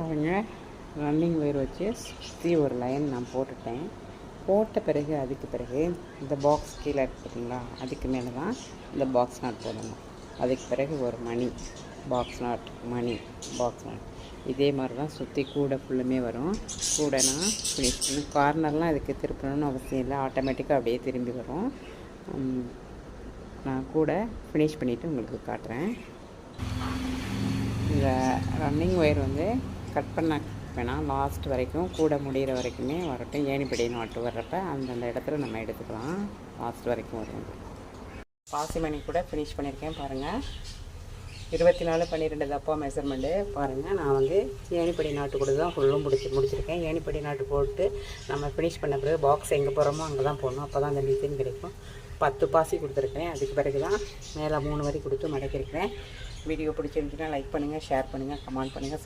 பாருங்கள் running wire வச்சு சுற்றி ஒரு லைன் நான் போட்டுட்டேன். போட்ட பிறகு அதுக்கு பிறகு இந்த பாக்ஸ் கீழே இருக்குதுங்களா அதுக்கு மேலே தான் இந்த பாக்ஸ் நாட் போடணும். அதுக்கு பிறகு ஒரு மணி. பாக்ஸ் நாட் மணி பாக்ஸ் நாட் இதே மாதிரி தான் சுற்றி கூடை ஃபுல்லுமே வரும். கூடைனா ஃபினிஷ் பண்ணி கார்னர்லாம் இதுக்கு திருப்பணும்னு அவசியம் இல்லை. ஆட்டோமேட்டிக்காக அப்படியே திரும்பி வரும். நான் கூட ஃபினிஷ் பண்ணிவிட்டு உங்களுக்கு காட்டுறேன். இந்த ரன்னிங் ஒயர் வந்து கட் பண்ண வேணாம். லாஸ்ட் வரைக்கும் கூட முடிகிற வரைக்குமே வரட்டும். ஏணிப்படி நாட்டு வர்றப்ப அந்தந்த இடத்துல நம்ம எடுத்துக்கலாம். லாஸ்ட் வரைக்கும் வரும் பாசிமணி கூட ஃபினிஷ் பண்ணியிருக்கேன் பாருங்கள் இருபத்தி நாலு பன்னிரெண்டு தப்பா மெஷர்மெண்ட்டு பாருங்கள் நான் வந்து ஏணிப்படி நாட்டு கூட தான் ஃபுல்லும் முடிச்சு முடிச்சிருக்கேன். ஏணிப்படி நாட்டு போட்டு நம்ம ஃபினிஷ் பண்ண பிறகு பாக்ஸ் எங்கே போகிறோமோ அங்கே தான் போடணும். அப்போ தான் அந்த டிசைன் கிடைக்கும். பத்து பாசி கொடுத்துருக்கேன் அதுக்கு பிறகு தான் மேலே மூணு வரி கொடுத்து மடக்கிருக்கிறேன் வீடியோ பிடிச்சிருந்துச்சுன்னா லைக் பண்ணுங்கள் ஷேர் பண்ணுங்கள் கமெண்ட் பண்ணுங்கள்